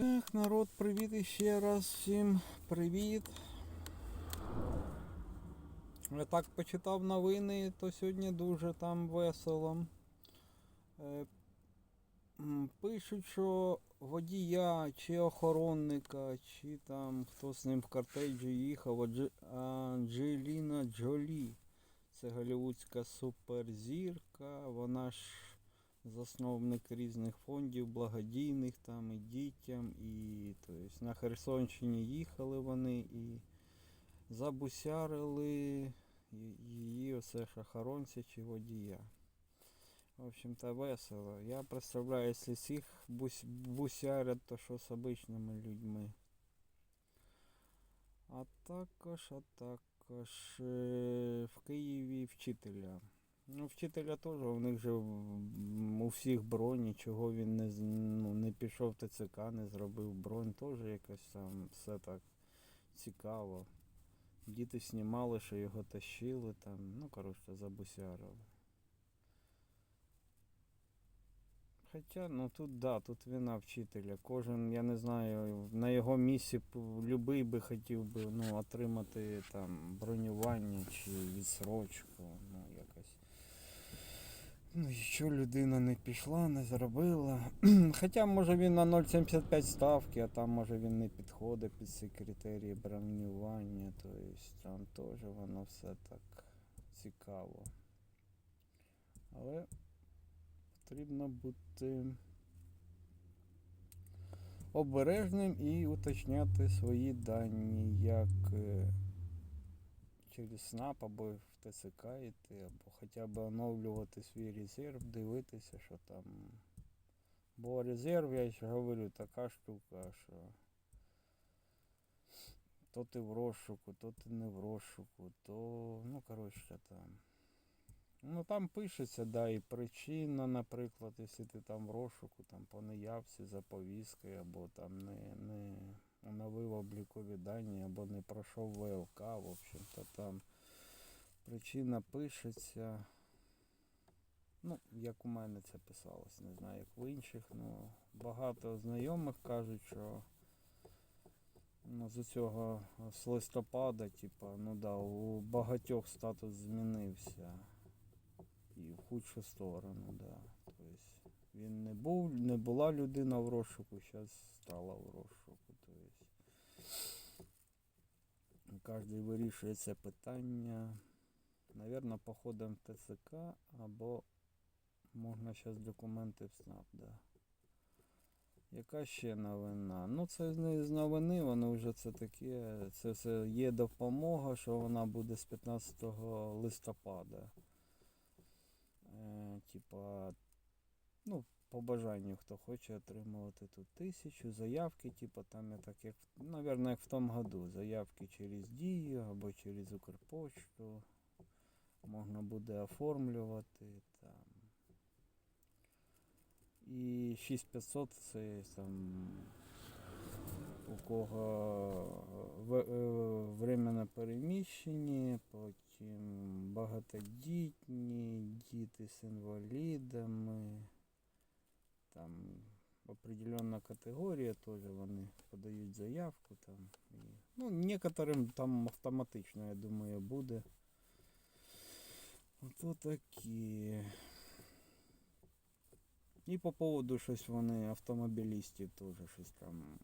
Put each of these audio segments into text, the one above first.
Так, народ, привіт іще раз всім привіт. Я так почитав новини, то сьогодні дуже там весело. Е, Пишуть, що водія чи охоронника, чи там хто з ним в кортеджі їхав, Анджеліна Джолі. Це голівудська суперзірка, вона ж засновник різних фондів, благодійних там і дітям, і то есть, на Херсонщині їхали вони і забусярили її оце ж охоронця чи водія. В общем-то весело. Я представляю, якщо всіх бус- бусярять, то що з обичними людьми. А також, а також е, в Києві вчителя. Ну, вчителя теж, у них же у всіх броні, чого він не, ну, не пішов ТЦК, не зробив бронь, теж якось там все так цікаво. Діти знімали, що його тащили там, ну коротше, забусярили. Хоча, ну тут да, тут вина вчителя. Кожен, я не знаю, на його місці любий би хотів би ну, отримати там бронювання чи відсрочку. Ну, якщо людина не пішла, не зробила. Хоча може він на 0,75 ставки, а там може він не підходить під ці критерії бронювання, то есть там теж воно все так цікаво. Але потрібно бути обережним і уточняти свої дані, як е, через СНАП або в ТЦК йти, або хоча б оновлювати свій резерв, дивитися, що там. Бо резерв, я ще говорю, така штука, що то ти в розшуку, то ти не в розшуку, то, ну, коротше, там. Ну там пишеться, да, і причина, наприклад, якщо ти там в розшуку, там по неявці за повісткою, або там не, не оновив облікові дані, або не пройшов ВЛК, в общем-то там причина пишеться. Ну, як у мене це писалось, не знаю, як в інших, ну багато знайомих кажуть, що ну, з цього з листопада, типа, ну да, у багатьох статус змінився. І в худшу сторону, да. Тобто він не був, не була людина в розшуку, зараз стала в розшуку. Тобто кожен вирішує це питання. Навірно, походом в ТЦК або можна зараз документи в СНАП, да. Яка ще новина? Ну це з новини, воно вже це таке. Це все є допомога, що вона буде з 15 листопада. Е, типа, ну, по бажанню, хто хоче отримувати тут тисячу заявки, типа там я так як, наверное, як в тому году. Заявки через Дію або через Укрпочту. Можна буде оформлювати там. І 6500 це там у кого е, временно переміщені, потім багатодітні, діти з інвалідами. Там определенна категорія теж вони подають заявку там. Ну, некоторим там автоматично, я думаю, буде. Ото такі. І по поводу щось вони автомобілістів теж щось там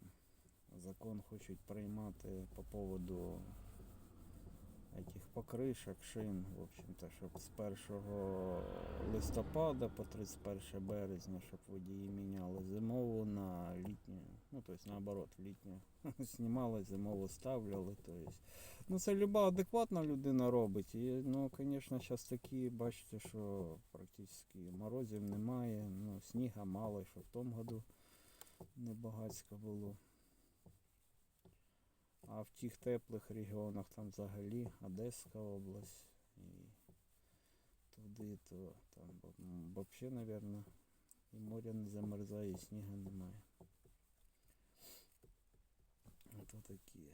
закон хочуть приймати по поводу этих покришок, шин, в общем-то, щоб з 1 листопада по 31 березня, щоб водії міняли зимову на літню, ну тобто наоборот, в літню знімали, зимову ставляли. Тобто. Ну це люба адекватна людина робить. І, ну, звісно, зараз такі, бачите, що практично морозів немає, ну, сніга мало, що в тому году небагацько було. А в тих теплих регіонах там взагалі Одеська область і туди, то там взагалі, мабуть, і моря не замерзає, і снігу немає. Такі.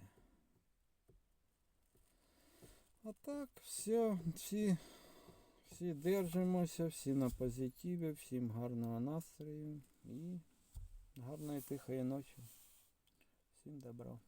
А так, все, всі, всі держимося, всі на позитиві, всім гарного настрою і гарної тихої ночі. Всім добро.